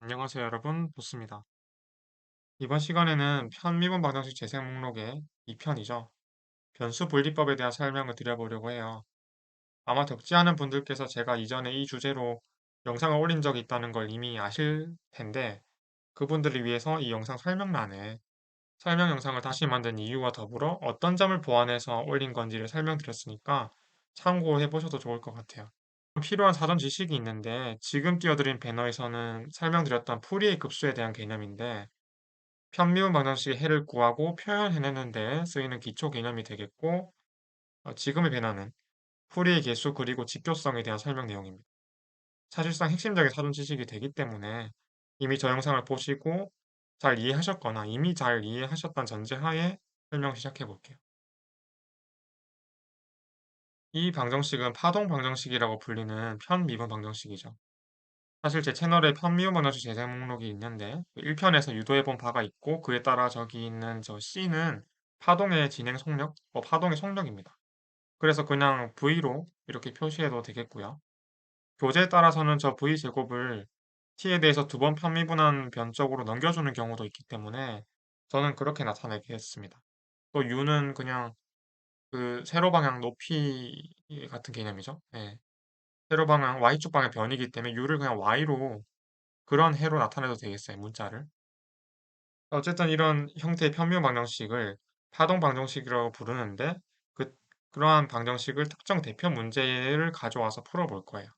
안녕하세요 여러분 보스입니다. 이번 시간에는 편 미분 방정식 재생 목록의 2편이죠. 변수 분리법에 대한 설명을 드려보려고 해요. 아마 적지 않은 분들께서 제가 이전에 이 주제로 영상을 올린 적이 있다는 걸 이미 아실 텐데 그분들을 위해서 이 영상 설명란에 설명 영상을 다시 만든 이유와 더불어 어떤 점을 보완해서 올린 건지를 설명드렸으니까 참고해 보셔도 좋을 것 같아요. 필요한 사전 지식이 있는데 지금 띄워드린 배너에서는 설명드렸던 풀이의 급수에 대한 개념인데 편미분 방정식의 해를 구하고 표현해내는 데 쓰이는 기초 개념이 되겠고 어, 지금의 배너는 풀이의 개수 그리고 직교성에 대한 설명 내용입니다. 사실상 핵심적인 사전 지식이 되기 때문에 이미 저 영상을 보시고 잘 이해하셨거나 이미 잘 이해하셨던 전제하에 설명 시작해 볼게요. 이 방정식은 파동 방정식이라고 불리는 편미분 방정식이죠. 사실 제 채널에 편미분 방정식 재생 목록이 있는데 1편에서 유도해 본 바가 있고 그에 따라 저기 있는 저 C는 파동의 진행 속력, 어, 파동의 속력입니다. 그래서 그냥 V로 이렇게 표시해도 되겠고요. 교재에 따라서는 저 V 제곱을 t에 대해서 두 번 편미분한 변적으로 넘겨주는 경우도 있기 때문에 저는 그렇게 나타내겠습니다. 또 u는 그냥 그 세로 방향 높이 같은 개념이죠. 예. 세로 방향 y축 방향 변이기 때문에 u를 그냥 y로 그런 해로 나타내도 되겠어요. 문자를. 어쨌든 이런 형태의 편미분 방정식을 파동 방정식이라고 부르는데 그, 그러한 방정식을 특정 대표 문제를 가져와서 풀어볼 거예요.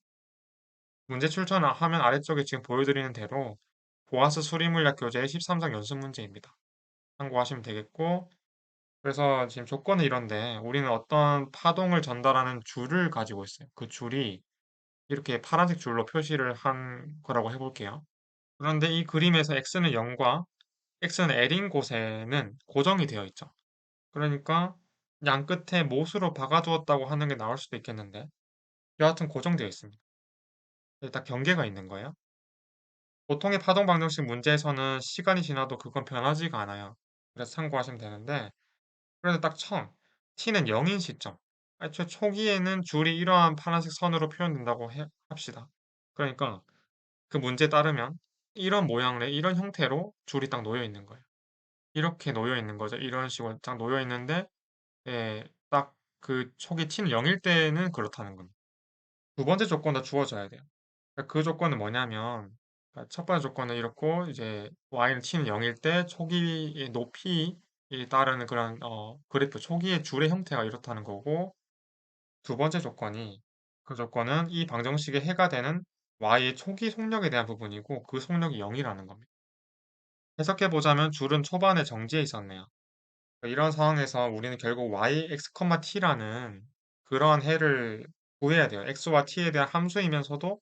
문제 출처는 화면 아래쪽에 지금 보여드리는 대로 보아스 수리물리학 교재의 13상 연습 문제입니다. 참고하시면 되겠고 그래서 지금 조건은 이런데 우리는 어떤 파동을 전달하는 줄을 가지고 있어요. 그 줄이 이렇게 파란색 줄로 표시를 한 거라고 해볼게요. 그런데 이 그림에서 x는 0과 x는 l인 곳에는 고정이 되어 있죠. 그러니까 양 끝에 못으로 박아두었다고 하는 게 나올 수도 있겠는데 여하튼 고정되어 있습니다. 딱 경계가 있는 거예요. 보통의 파동 방정식 문제에서는 시간이 지나도 그건 변하지가 않아요. 그래서 참고하시면 되는데 그래서 딱 처음 t는 0인 시점 애초에 초기에는 줄이 이러한 파란색 선으로 표현된다고 해- 합시다. 그러니까 그 문제에 따르면 이런 모양의 이런 형태로 줄이 딱 놓여 있는 거예요. 이렇게 놓여 있는 거죠. 이런 식으로 딱 놓여 있는데 예, 딱 그 초기 t는 0일 때는 그렇다는 겁니다. 두 번째 조건도 주어져야 돼요. 그러니까 그 조건은 뭐냐면 그러니까 첫 번째 조건은 이렇고 이제 y는 t는 0일 때 초기의 높이 에 따르는 그런 어, 그래프 초기의 줄의 형태가 이렇다는 거고 두 번째 조건이 그 조건은 이 방정식의 해가 되는 y의 초기 속력에 대한 부분이고 그 속력이 0이라는 겁니다. 해석해 보자면 줄은 초반에 정지해 있었네요. 그러니까 이런 상황에서 우리는 결국 y, x, t라는 그러한 해를 구해야 돼요. x와 t에 대한 함수이면서도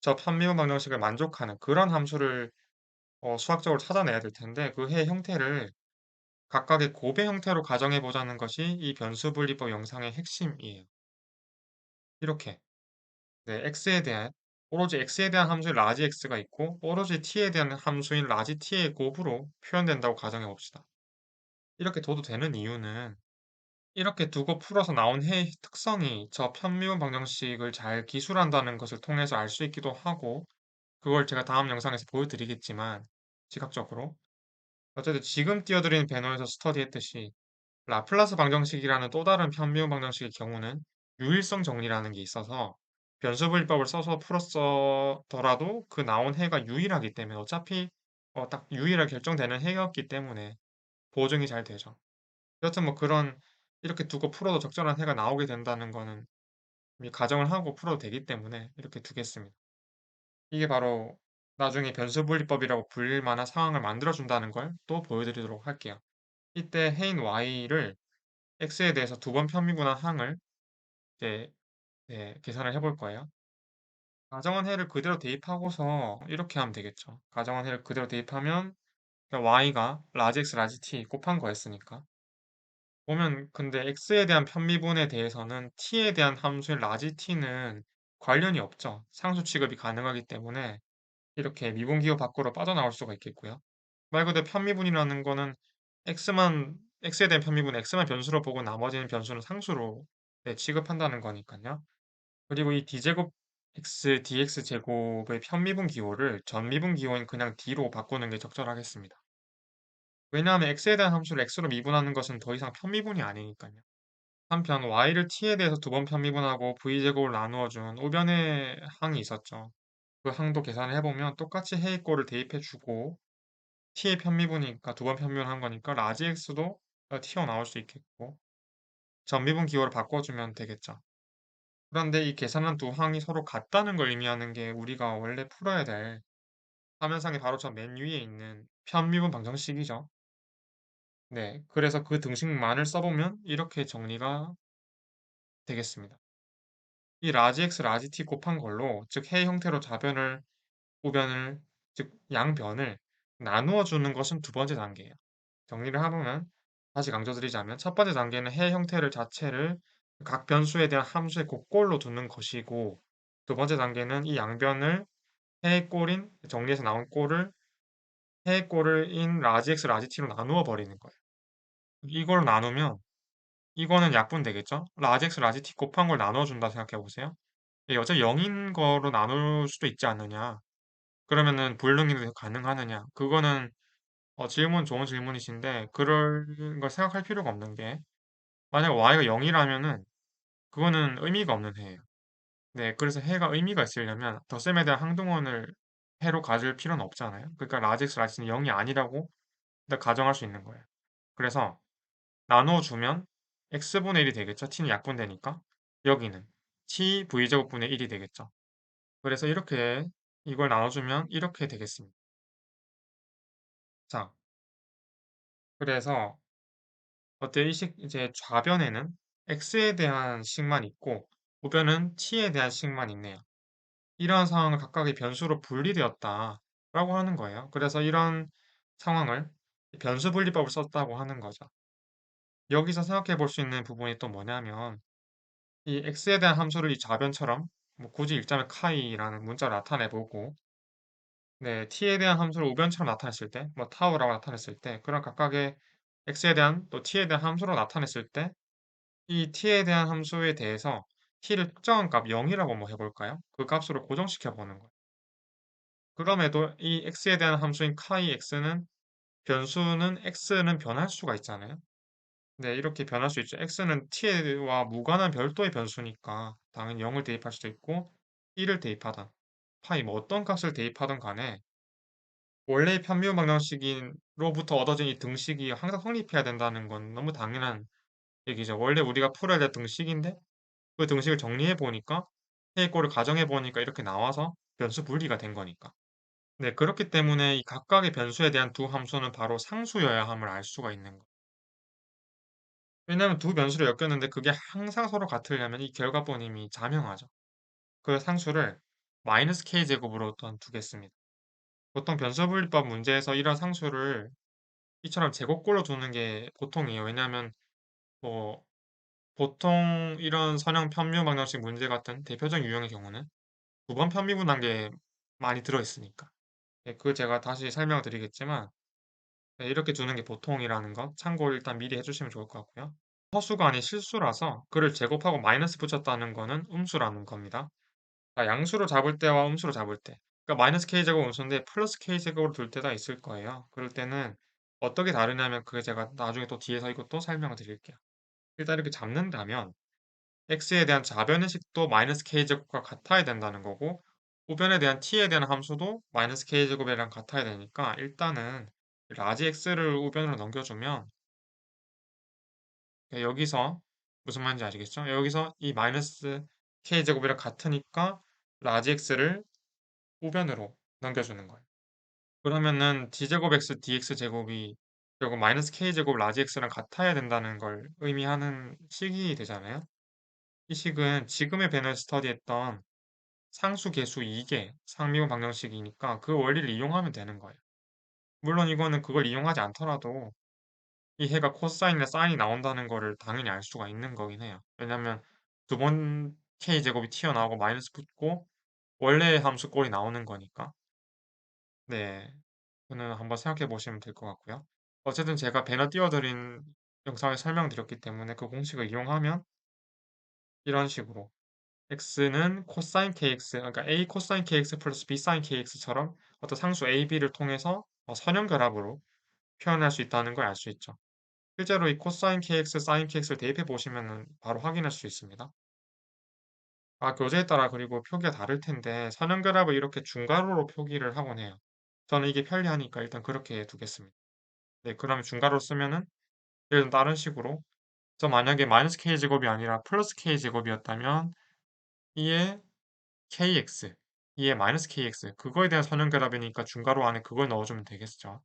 저 편미분 방정식을 만족하는 그런 함수를 어, 수학적으로 찾아내야 될 텐데 그해 형태를 각각의 곱의 형태로 가정해 보자는 것이 이 변수 분리법 영상의 핵심이에요. 이렇게 네, x에 대한 오로지 x에 대한 함수인 라지 x가 있고 오로지 t에 대한 함수인 라지 t의 곱으로 표현된다고 가정해 봅시다. 이렇게 둬도 되는 이유는 이렇게 두고 풀어서 나온 해의 특성이 저 편미분 방정식을 잘 기술한다는 것을 통해서 알 수 있기도 하고 그걸 제가 다음 영상에서 보여드리겠지만 시각적으로 어쨌든 지금 띄워드리는 배너에서 스터디했듯이 라플라스 방정식이라는 또 다른 편미분 방정식의 경우는 유일성 정리라는 게 있어서 변수분리법을 써서 풀었더라도 그 나온 해가 유일하기 때문에 어차피 어, 딱 유일하게 결정되는 해였기 때문에 보증이 잘 되죠. 여튼 뭐 그런 이렇게 두고 풀어도 적절한 해가 나오게 된다는 거는 가정을 하고 풀어도 되기 때문에 이렇게 두겠습니다. 이게 바로 나중에 변수분리법이라고 불릴 만한 상황을 만들어준다는 걸 또 보여드리도록 할게요. 이때 해인 y를 x에 대해서 두 번 편미분한 항을 이제 네, 계산을 해볼 거예요. 가정한 해를 그대로 대입하고서 이렇게 하면 되겠죠. 가정한 해를 그대로 대입하면 y가 라지 x 라지 t 곱한 거였으니까 보면 근데 x에 대한 편미분에 대해서는 t에 대한 함수인 라지 t는 관련이 없죠. 상수 취급이 가능하기 때문에 이렇게 미분기호 밖으로 빠져나올 수가 있겠고요. 말 그대로 편미분이라는 거는 x만 x에 대한 편미분 x만 변수로 보고 나머지는 변수는 상수로 네, 취급한다는 거니까요. 그리고 이 d제곱 x dx 제곱의 편미분 기호를 전미분 기호인 그냥 d로 바꾸는 게 적절하겠습니다. 왜냐하면 x에 대한 함수를 x로 미분하는 것은 더 이상 편미분이 아니니까요. 한편 y를 t에 대해서 두 번 편미분하고 v제곱을 나누어준 우변의 항이 있었죠. 그 항도 계산을 해보면 똑같이 해입꼴을 대입해주고 t의 편미분이니까 두 번 편미분한 거니까 라지 x도 튀어나올 수 있겠고 전미분 기호를 바꿔주면 되겠죠. 그런데 이 계산한 두 항이 서로 같다는 걸 의미하는 게 우리가 원래 풀어야 될 화면상에 바로 저 맨 위에 있는 편미분 방정식이죠. 네, 그래서 그 등식만을 써보면 이렇게 정리가 되겠습니다. 이 라지 x, 라지 t 곱한 걸로 즉 해의 형태로 좌변을, 우변을, 즉 양변을 나누어 주는 것은 두 번째 단계예요. 정리를 해보면 다시 강조드리자면 첫 번째 단계는 해 형태를 자체를 각 변수에 대한 함수의 곡꼴로 두는 것이고 두 번째 단계는 이 양변을 해의 꼴인 정리해서 나온 꼴을 해의 꼴인 라지 x, 라지 t로 나누어 버리는 거예요. 이걸 나누면 이거는 약분 되겠죠? 라지 x, 라지 t 곱한 걸 나눠준다 생각해 보세요. 예, 어차피 0인 거로 나눌 수도 있지 않느냐. 그러면은 불능이도 가능하느냐. 그거는 어, 질문 좋은 질문이신데 그럴 걸 생각할 필요가 없는 게 만약 y가 0이라면은 그거는 의미가 없는 해예요. 네, 그래서 해가 의미가 있으려면 덧셈에 대한 항등원을 해로 가질 필요는 없잖아요. 그러니까 라지 x, 라지는 0이 아니라고 가정할 수 있는 거예요. 그래서 나눠주면 x분의 1이 되겠죠. t는 약분되니까. 여기는 t v제곱분의 1이 되겠죠. 그래서 이렇게 이걸 나눠주면 이렇게 되겠습니다. 자, 그래서 어때 이식 이제 좌변에는 x에 대한 식만 있고 우변은 t에 대한 식만 있네요. 이러한 상황을 각각의 변수로 분리되었다라고 하는 거예요. 그래서 이런 상황을 변수 분리법을 썼다고 하는 거죠. 여기서 생각해 볼 수 있는 부분이 또 뭐냐면 이 x에 대한 함수를 이 좌변처럼 뭐 굳이 읽자면 카이라는 문자로 나타내 보고 네, t에 대한 함수를 우변처럼 나타냈을 때, 뭐 타우라고 나타냈을 때, 그런 각각의 x에 대한 또 t에 대한 함수로 나타냈을 때, 이 t에 대한 함수에 대해서 t를 특정한 값 0이라고 뭐 해볼까요? 그 값으로 고정시켜 보는 거예요. 그럼에도 이 x에 대한 함수인 카이 x는 변수는 x는 변할 수가 있잖아요. 네, 이렇게 변할 수 있죠. x는 t와 무관한 별도의 변수니까 당연히 0을 대입할 수도 있고 1을 대입하든 파이 뭐 어떤 값을 대입하든 간에 원래의 편미분 방정식으로부터 얻어진 이 등식이 항상 성립해야 된다는 건 너무 당연한 얘기죠. 원래 우리가 풀어야 될 등식인데 그 등식을 정리해 보니까 해꼴을 가정해 보니까 이렇게 나와서 변수 분리가 된 거니까. 네, 그렇기 때문에 이 각각의 변수에 대한 두 함수는 바로 상수여야 함을 알 수가 있는 거. 왜냐하면 두 변수를 엮였는데 그게 항상 서로 같으려면 이 결과본임이 자명하죠. 그 상수를 마이너스 k제곱으로 또한 두겠습니다. 보통 변수분리법 문제에서 이런 상수를 이처럼 제곱꼴로 두는 게 보통이에요. 왜냐하면 뭐 보통 이런 선형 편미 방정식 문제 같은 대표적 유형의 경우는 두 번 편미분 단계에 많이 들어있으니까. 네, 그걸 제가 다시 설명을 드리겠지만 네, 이렇게 두는 게 보통이라는 것 참고를 일단 미리 해주시면 좋을 것 같고요. 허수가 아닌 실수라서 그를 제곱하고 마이너스 붙였다는 거는 음수라는 겁니다. 자, 양수로 잡을 때와 음수로 잡을 때 그러니까 마이너스 k제곱 음수인데 플러스 k제곱으로 둘 때가 있을 거예요. 그럴 때는 어떻게 다르냐면 그게 제가 나중에 또 뒤에서 이것도 설명을 드릴게요. 일단 이렇게 잡는다면 x에 대한 좌변의 식도 마이너스 k제곱과 같아야 된다는 거고 우변에 대한 t에 대한 함수도 마이너스 k제곱이랑 같아야 되니까 일단은 라지 x를 우변으로 넘겨주면 여기서 무슨 말인지 아시겠죠? 여기서 이 마이너스 k제곱이랑 같으니까 라지 x를 우변으로 넘겨주는 거예요. 그러면은 d제곱 x dx 제곱이 결국 마이너스 k제곱 라지 x랑 같아야 된다는 걸 의미하는 식이 되잖아요. 이 식은 지금의 배너에 스터디했던 상수 계수 2개 상미분 방정식이니까 그 원리를 이용하면 되는 거예요. 물론 이거는 그걸 이용하지 않더라도 이 해가 코사인이나 사인이 나온다는 거를 당연히 알 수가 있는 거긴 해요. 왜냐면 두 번 k제곱이 튀어나오고 마이너스 붙고 원래의 함수 꼴이 나오는 거니까. 네. 그는 한번 생각해 보시면 될 것 같고요. 어쨌든 제가 배너 띄워드린 영상을 설명드렸기 때문에 그 공식을 이용하면 이런 식으로 x는 코사인 kx, 그러니까 a 코사인 kx 플러스 b 사인 kx처럼 어떤 상수 a, b를 통해서 어, 선형 결합으로 표현할 수 있다는 걸 알 수 있죠. 실제로 이 코사인 kx, 사인 kx를 대입해 보시면 바로 확인할 수 있습니다. 아, 교재에 따라 그리고 표기가 다를 텐데 선형 결합을 이렇게 중괄호로 표기를 하곤 해요. 저는 이게 편리하니까 일단 그렇게 두겠습니다. 네, 그러면 중괄호 쓰면은 예를 다른 식으로 저 만약에 마이너스 k제곱이 아니라 플러스 k제곱이었다면 이에 kx, 이에 마이너스 kx 그거에 대한 선형결합이니까 중괄호 안에 그걸 넣어주면 되겠죠.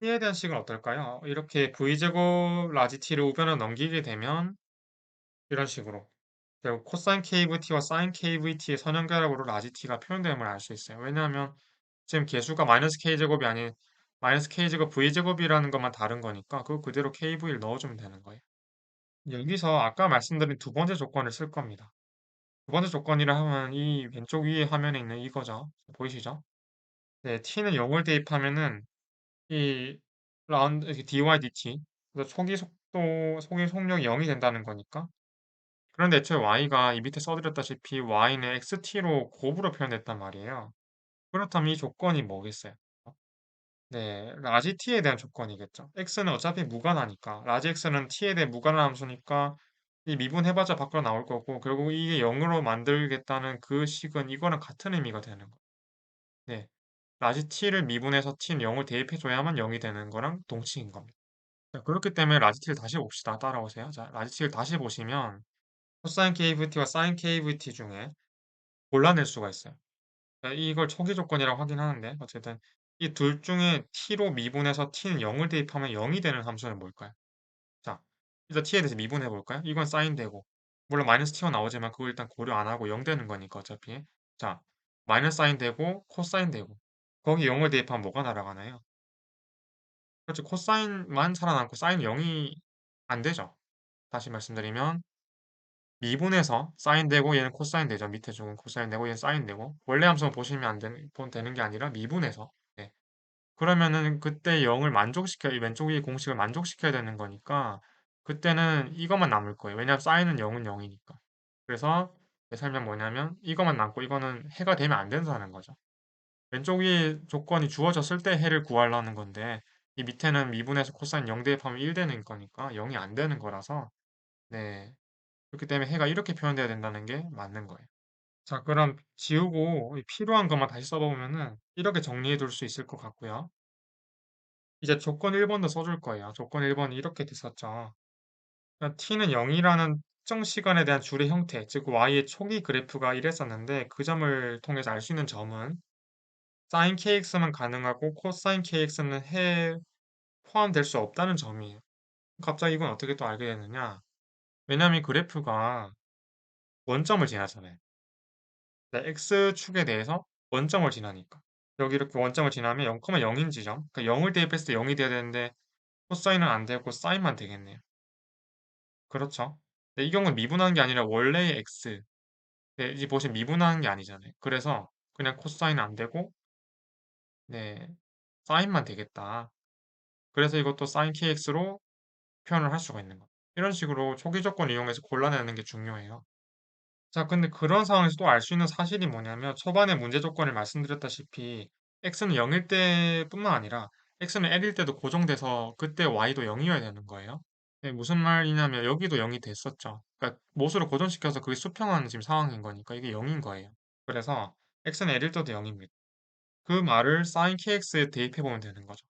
t에 대한 식은 어떨까요? 이렇게 v제곱 라지 t를 우변으로 넘기게 되면 이런 식으로 결국 코사인 kvt와 사인 kvt의 선형결합으로 라지 t가 표현됨을 알 수 있어요. 왜냐하면 지금 개수가 마이너스 k제곱이 아닌 마이너스 k제곱 v제곱이라는 것만 다른 거니까 그거 그대로 kv를 넣어주면 되는 거예요. 여기서 아까 말씀드린 두 번째 조건을 쓸 겁니다. 두 번째 조건이라 하면 이 왼쪽 위에 화면에 있는 이거죠. 보이시죠? 네, t는 0을 대입하면은 이 라운드 dy dt 그래서 초기 속도 초기 속력이 0이 된다는 거니까 그런데 애초에 y가 이 밑에 써드렸다시피 y는 xt로 곱으로 표현됐단 말이에요. 그렇다면 이 조건이 뭐겠어요? 네, 라지 t에 대한 조건이겠죠. x는 어차피 무관하니까 라지 x는 t에 대해 무관한 함수니까 이 미분해봤자 밖으로 나올 거고 결국 이게 0으로 만들겠다는 그 식은 이거랑 같은 의미가 되는 거예요. 네, 라지 t를 미분해서 t는 0을 대입해줘야만 0이 되는 거랑 동치인 겁니다. 자, 그렇기 때문에 라지 t를 다시 봅시다. 따라오세요. 자, 라지 t를 다시 보시면 코사인 kvt와 사인 kvt 중에 골라낼 수가 있어요. 자, 이걸 초기 조건이라고 하긴 하는데 어쨌든 이 둘 중에 t로 미분해서 t는 0을 대입하면 0이 되는 함수는 뭘까요? 자, 일단 t에 대해서 미분해 볼까요? 이건 사인 되고 물론 마이너스 t가 나오지만 그거 일단 고려 안 하고 0 되는 거니까 어차피 자, 마이너스 사인 되고 코사인 되고 거기 0을 대입하면 뭐가 날아가나요? 그렇죠. 코사인만 살아남고 사인 0이 안 되죠. 다시 말씀드리면 미분해서 사인 되고 얘는 코사인 되죠. 밑에 쪽은 코사인 되고 얘는 사인 되고 원래 함수는 보시면 안 되는, 되는 게 아니라 미분해서 네. 그러면은 그때 0을 만족시켜야 이 왼쪽 위의 공식을 만족시켜야 되는 거니까 그때는 이것만 남을 거예요. 왜냐하면 사인은 0은 0이니까. 그래서 내 설명 뭐냐면 이것만 남고 이거는 해가 되면 안 된다는 거죠. 왼쪽 위에 조건이 주어졌을 때 해를 구하려는 건데 이 밑에는 미분해서 코사인 0 대입하면 1 되는 거니까 0이 안 되는 거라서 네. 그렇기 때문에 해가 이렇게 표현돼야 된다는 게 맞는 거예요. 자, 그럼 지우고 필요한 것만 다시 써보면은 이렇게 정리해 둘 수 있을 것 같고요. 이제 조건 1번도 써줄 거예요. 조건 1번이 이렇게 됐었죠. T는 0이라는 특정 시간에 대한 줄의 형태, 즉 y의 초기 그래프가 이랬었는데 그 점을 통해서 알 수 있는 점은 sin kx만 가능하고 cosine kx는 해에 포함될 수 없다는 점이에요. 갑자기 이건 어떻게 또 알게 되느냐? 왜냐하면 이 그래프가 원점을 지나잖아요. 네, x축에 대해서 원점을 지나니까. 여기 이렇게 원점을 지나면 0,0인 지점. 그러니까 0을 대입했을 때 0이 돼야 되는데 코사인은 안 되고 사인만 되겠네요. 그렇죠. 네, 이 경우는 미분하는 게 아니라 원래의 x. 네, 이 보시면 미분하는 게 아니잖아요. 그래서 그냥 코사인은 안 되고 네, 사인만 되겠다. 그래서 이것도 sin kx로 표현을 할 수가 있는 거예요. 이런 식으로 초기 조건 이용해서 골라내는 게 중요해요. 자, 근데 그런 상황에서 또 알 수 있는 사실이 뭐냐면 초반에 문제 조건을 말씀드렸다시피 x는 0일 때뿐만 아니라 x는 l일 때도 고정돼서 그때 y도 0이어야 되는 거예요. 네, 무슨 말이냐면 여기도 0이 됐었죠. 그러니까 못으로 고정시켜서 그게 수평하는 지금 상황인 거니까 이게 0인 거예요. 그래서 x는 l일 때도 0입니다. 그 말을 sin kx에 대입해 보면 되는 거죠.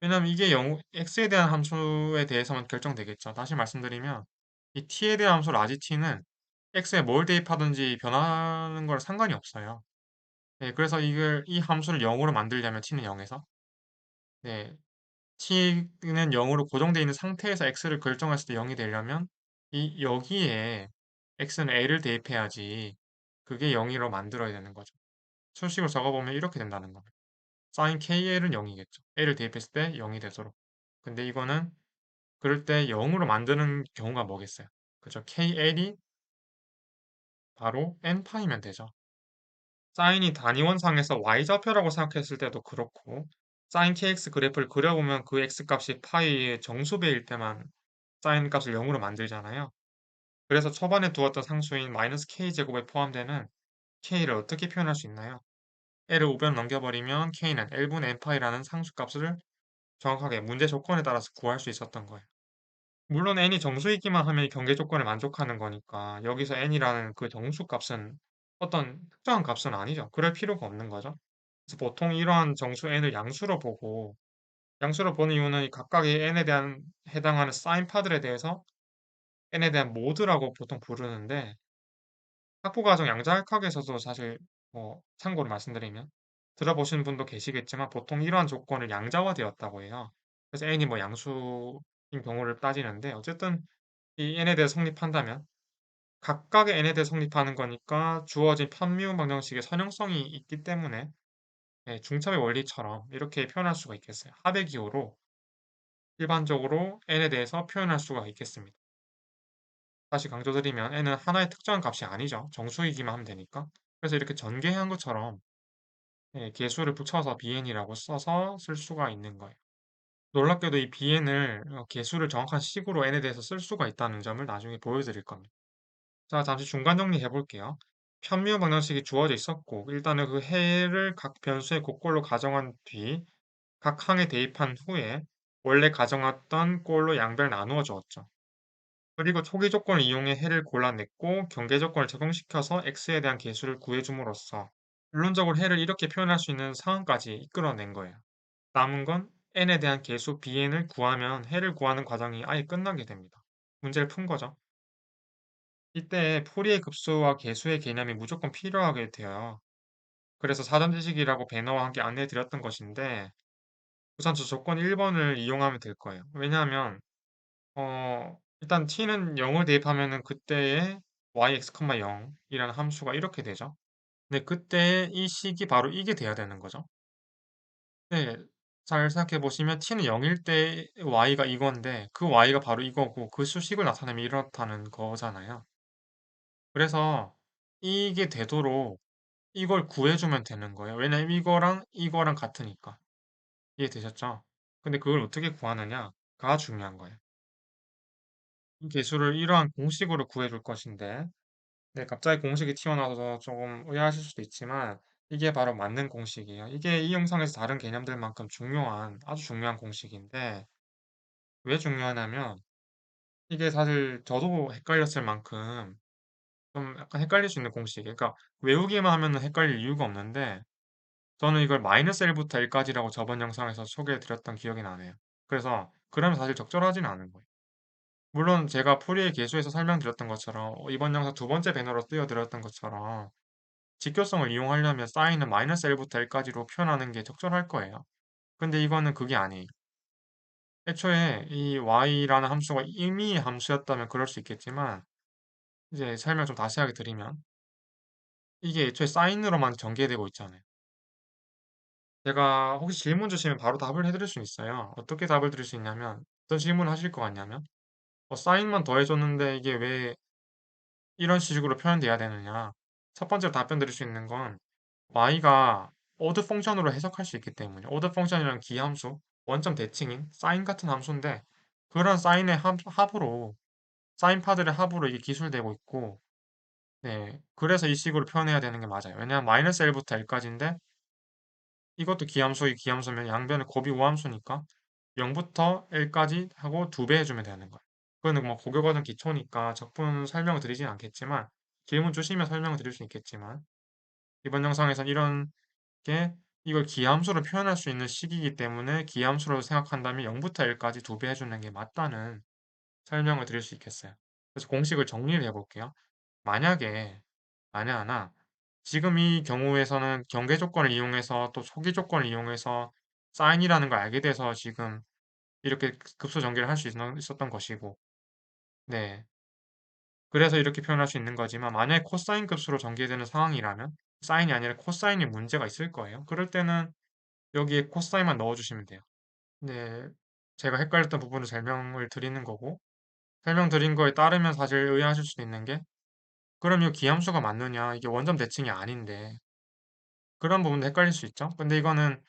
왜냐면 이게 0, x에 대한 함수에 대해서만 결정되겠죠. 다시 말씀드리면 이 t에 대한 함수 라지 t는 x에 뭘 대입하든지 변하는 거랑 상관이 없어요. 네, 그래서 이걸 이 함수를 0으로 만들려면 t는 0에서 네, t는 0으로 고정되어 있는 상태에서 x를 결정했을 때 0이 되려면 이 여기에 x는 a를 대입해야지 그게 0으로 만들어야 되는 거죠. 수식으로 적어보면 이렇게 된다는 겁니다. sin kl은 0이겠죠. a를 대입했을 때 0이 되도록. 근데 이거는 그럴 때 0으로 만드는 경우가 뭐겠어요? 그죠? kl이 바로 n파이면 되죠. 사인이 단위원상에서 y좌표라고 생각했을 때도 그렇고 sin kx 그래프를 그려보면 그 x 값이 파이의 정수배일 때만 사인 값을 0으로 만들잖아요. 그래서 초반에 두었던 상수인 마이너스 k제곱에 포함되는 k를 어떻게 표현할 수 있나요? l을 우변 넘겨버리면 k는 1분의 n파이라는 상수값을 정확하게 문제 조건에 따라서 구할 수 있었던 거예요. 물론 n이 정수이기만 하면 이 경계 조건에 만족하는 거니까 여기서 n이라는 그 정수 값은 어떤 특정한 값은 아니죠. 그럴 필요가 없는 거죠. 그래서 보통 이러한 정수 n을 양수로 보고 양수로 보는 이유는 이 각각의 n에 대한 해당하는 사인파들에 대해서 n에 대한 모드라고 보통 부르는데 학부과정 양자역학에서도 사실 뭐 참고로 말씀드리면 들어보신 분도 계시겠지만 보통 이러한 조건을 양자화되었다고 해요. 그래서 n이 뭐 양수인 경우를 따지는데 어쨌든 이 n에 대해 성립한다면 각각의 n에 대해 성립하는 거니까 주어진 편미분 방정식의 선형성이 있기 때문에 예, 중첩의 원리처럼 이렇게 표현할 수가 있겠어요. 합의 기호로 일반적으로 n에 대해서 표현할 수가 있겠습니다. 다시 강조드리면 n은 하나의 특정한 값이 아니죠. 정수이기만 하면 되니까. 그래서 이렇게 전개한 것처럼 예, 개수를 붙여서 bn이라고 써서 쓸 수가 있는 거예요. 놀랍게도 이 bn을 어, 개수를 정확한 식으로 n에 대해서 쓸 수가 있다는 점을 나중에 보여드릴 겁니다. 자, 잠시 중간 정리해 볼게요. 편미분 방정식이 주어져 있었고 일단은 그 해를 각 변수의 곡골로 가정한 뒤 각 항에 대입한 후에 원래 가정했던 꼴로 양변을 나누어 주었죠. 그리고 초기 조건을 이용해 해를 골라냈고 경계 조건을 적용시켜서 x에 대한 개수를 구해줌으로써 결론적으로 해를 이렇게 표현할 수 있는 상황까지 이끌어낸 거예요. 남은 건 n에 대한 개수 bn을 구하면 해를 구하는 과정이 아예 끝나게 됩니다. 문제를 푼 거죠. 이때 포리의 급수와 개수의 개념이 무조건 필요하게 돼요. 그래서 사전 지식이라고 배너와 함께 안내해 드렸던 것인데 우선 저 조건 1번을 이용하면 될 거예요. 왜냐하면 어, 일단 t는 0을 대입하면은 그때의 yx, 0이라는 함수가 이렇게 되죠. 근데 그때 이 식이 바로 이게 돼야 되는 거죠. 네, 잘 생각해 보시면 t는 0일 때 y가 이건데 그 y가 바로 이거고 그 수식을 나타내면 이렇다는 거잖아요. 그래서 이게 되도록 이걸 구해주면 되는 거예요. 왜냐면 이거랑 이거랑 같으니까. 이해되셨죠? 근데 그걸 어떻게 구하느냐가 중요한 거예요. 이 개수를 이러한 공식으로 구해줄 것인데, 네, 갑자기 공식이 튀어나와서 조금 의아하실 수도 있지만, 이게 바로 맞는 공식이에요. 이게 이 영상에서 다른 개념들만큼 중요한, 아주 중요한 공식인데, 왜 중요하냐면, 이게 사실 저도 헷갈렸을 만큼 좀 약간 헷갈릴 수 있는 공식이에요. 그러니까 외우기만 하면 헷갈릴 이유가 없는데, 저는 이걸 마이너스 1부터 1까지라고 저번 영상에서 소개해 드렸던 기억이 나네요. 그래서, 그러면 사실 적절하진 않은 거예요. 물론 제가 풀이의 개수에서 설명드렸던 것처럼 어, 이번 영상 두 번째 배너로 띄워드렸던 것처럼 직교성을 이용하려면 사인은 마이너스 1부터 1까지로 표현하는 게 적절할 거예요. 근데 이거는 그게 아니에요. 애초에 이 y라는 함수가 임의의 함수였다면 그럴 수 있겠지만 이제 설명 좀 다시 하게 드리면 이게 애초에 사인으로만 전개되고 있잖아요. 제가 혹시 질문 주시면 바로 답을 해드릴 수 있어요. 어떻게 답을 드릴 수 있냐면 어떤 질문을 하실 것 같냐면 어, 사인만 더해줬는데 이게 왜 이런 식으로 표현돼야 되느냐. 첫 번째로 답변 드릴 수 있는 건 y가 오드 펑션으로 해석할 수 있기 때문에 오드 펑션이란 기함수, 원점 대칭인 사인 같은 함수인데 그런 사인의 합, 합으로 사인 파들의 합으로 이게 기술되고 있고 네 그래서 이 식으로 표현해야 되는 게 맞아요. 왜냐하면 마이너스 1부터 L까지인데 이것도 기함수의 기함수면 양변의 곱이 우함수니까 0부터 L까지 하고 두 배 해주면 되는 거예요. 그거는 뭐 고교과정 기초니까 적분 설명을 드리진 않겠지만 질문 주시면 설명을 드릴 수 있겠지만 이번 영상에선 이런 게 이걸 기함수로 표현할 수 있는 식이기 때문에 기함수로 생각한다면 0부터 L까지 두 배 해주는 게 맞다는 설명을 드릴 수 있겠어요. 그래서 공식을 정리를 해볼게요. 만약에 만약 하나 지금 이 경우에서는 경계 조건을 이용해서 또 초기 조건을 이용해서 사인이라는 걸 알게 돼서 지금 이렇게 급수 전개를 할 수 있었던 것이고 네. 그래서 이렇게 표현할 수 있는 거지만 만약에 코사인 급수로 전개되는 상황이라면 사인이 아니라 코사인이 문제가 있을 거예요. 그럴 때는 여기에 코사인만 넣어주시면 돼요. 네. 제가 헷갈렸던 부분을 설명을 드리는 거고 설명드린 거에 따르면 사실 의아하실 수도 있는 게 그럼 이 기함수가 맞느냐 이게 원점 대칭이 아닌데 그런 부분도 헷갈릴 수 있죠. 근데 이거는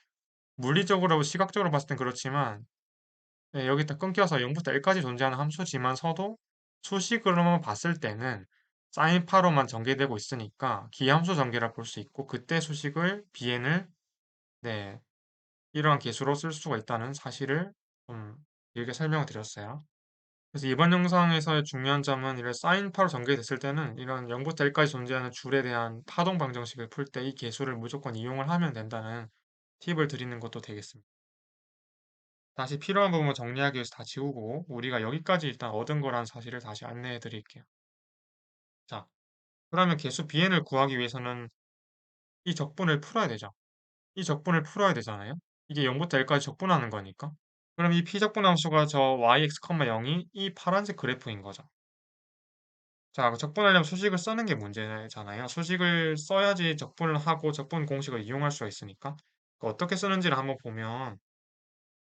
물리적으로 시각적으로 봤을 땐 그렇지만 네, 여기 딱 끊겨서 0부터 1까지 존재하는 함수지만 서도 수식으로만 봤을 때는 사인 파로만 전개되고 있으니까 기함수 전개라 볼 수 있고 그때 수식을 bn을 네, 이러한 개수로 쓸 수가 있다는 사실을 좀 길게 설명을 드렸어요. 그래서 이번 영상에서의 중요한 점은 이런 사인파로 전개됐을 때는 이런 0부터 1까지 존재하는 줄에 대한 파동 방정식을 풀 때 이 개수를 무조건 이용을 하면 된다는 팁을 드리는 것도 되겠습니다. 다시 필요한 부분 정리하기 위해서 다 지우고 우리가 여기까지 일단 얻은 거란 사실을 다시 안내해 드릴게요. 자, 그러면 개수 bn을 구하기 위해서는 이 적분을 풀어야 되죠. 이 적분을 풀어야 되잖아요. 이게 0부터 1까지 적분하는 거니까. 그럼 이 피적분 함수가 저 yx, 0이 이 파란색 그래프인 거죠. 자, 그 적분하려면 수식을 쓰는 게 문제잖아요. 수식을 써야지 적분을 하고 적분 공식을 이용할 수가 있으니까. 그 어떻게 쓰는지를 한번 보면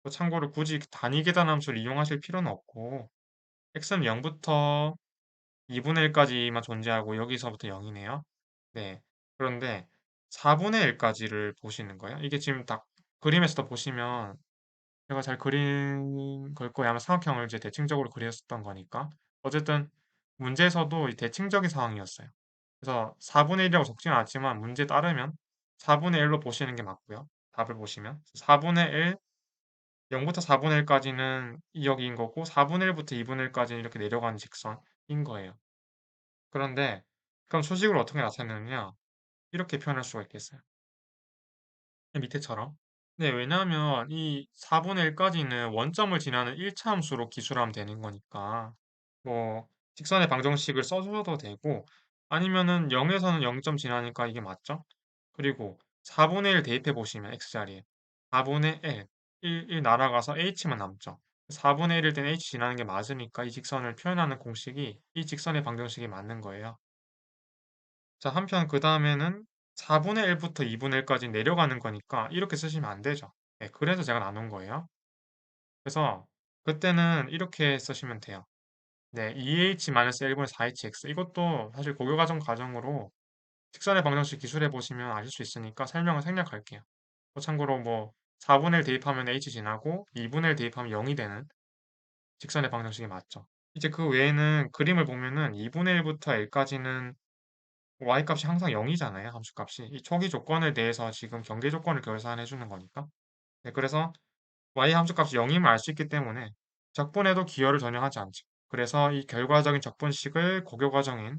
또 참고로 굳이 단위 계산 함수를 이용하실 필요는 없고 x는 0부터 2분의 1까지만 존재하고 여기서부터 0이네요. 네. 그런데 4분의 1까지를 보시는 거예요. 이게 지금 딱 그림에서도 보시면 제가 잘 그린 걸 거예요. 아마 삼각형을 이제 대칭적으로 그렸었던 거니까. 어쨌든 문제에서도 이 대칭적인 상황이었어요. 그래서 4분의 1이라고 적지는 않지만 문제에 따르면 4분의 1로 보시는 게 맞고요. 답을 보시면 4분의 1, 0부터 4분의 1까지는 2여기인 거고 4분의 1부터 2분의 1까지는 이렇게 내려가는 직선인 거예요. 그런데 그럼 수식으로 어떻게 나타내느냐? 이렇게 표현할 수가 있겠어요. 밑에처럼. 네, 왜냐하면 이 4분의 1까지는 원점을 지나는 1차 함수로 기술하면 되는 거니까 뭐 직선의 방정식을 써줘도 되고 아니면은 0에서는 0점 지나니까 이게 맞죠? 그리고 4분의 1 대입해 보시면 x자리에 4분의 1, 1, 1 날아가서 h만 남죠. 4분의 1일 때는 h 지나는 게 맞으니까 이 직선을 표현하는 공식이 이 직선의 방정식이 맞는 거예요. 자, 한편 그 다음에는 4분의 1부터 2분의 1까지 내려가는 거니까 이렇게 쓰시면 안 되죠. 네, 그래서 제가 나눈 거예요. 그래서 그때는 이렇게 쓰시면 돼요. 네, 2h-1분의 4hx 이것도 사실 고교과정 과정으로 직선의 방정식 기술해 보시면 아실 수 있으니까 설명을 생략할게요. 뭐 참고로 뭐 4분의 1 대입하면 h 지나고 2분의 1 대입하면 0이 되는 직선의 방정식이 맞죠. 이제 그 외에는 그림을 보면은 2분의 1부터 1까지는 y값이 항상 0이잖아요. 함수 값이. 이 초기 조건에 대해서 지금 경계 조건을 결산해 주는 거니까. 네, 그래서 y 함수 값이 0임을 알 수 있기 때문에 적분에도 기여를 전혀 하지 않죠. 그래서 이 결과적인 적분식을 고교 과정인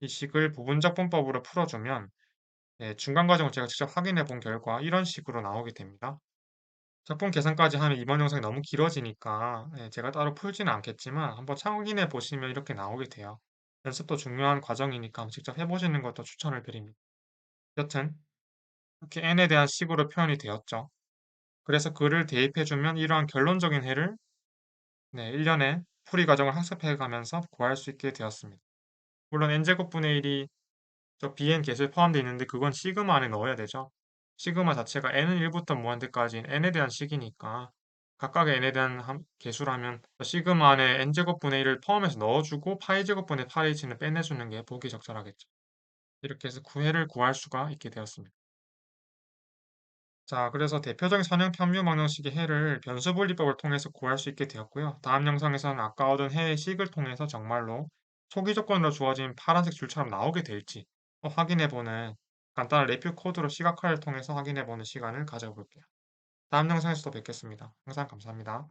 이 식을 부분적분법으로 풀어주면 네, 중간 과정을 제가 직접 확인해 본 결과 이런 식으로 나오게 됩니다. 적분 계산까지 하면 이번 영상이 너무 길어지니까 네, 제가 따로 풀지는 않겠지만 한번 확인해 보시면 이렇게 나오게 돼요. 연습도 중요한 과정이니까 직접 해보시는 것도 추천을 드립니다. 여튼 이렇게 n에 대한 식으로 표현이 되었죠. 그래서 그를 대입해주면 이러한 결론적인 해를 네, 1년에 풀이 과정을 학습해 가면서 구할 수 있게 되었습니다. 물론 n제곱분의 1이 저 bn 개수에 포함되어 있는데 그건 시그마 안에 넣어야 되죠. 시그마 자체가 n은 1부터 무한대까지 n에 대한 식이니까 각각의 n에 대한 함- 개수라면 시그마 안에 n제곱 분의 1을 포함해서 넣어주고 파이제곱 분의 8h는 빼내주는 게 보기 적절하겠죠. 이렇게 해서 구해를 구할 수가 있게 되었습니다. 자, 그래서 대표적인 선형 편뮤 방정식의 해를 변수 분리법을 통해서 구할 수 있게 되었고요. 다음 영상에서는 아까 얻은 해의 식을 통해서 정말로 초기 조건으로 주어진 파란색 줄처럼 나오게 될지 또 확인해보는 간단한 레뷰 코드로 시각화를 통해서 확인해보는 시간을 가져볼게요. 다음 영상에서 또 뵙겠습니다. 항상 감사합니다.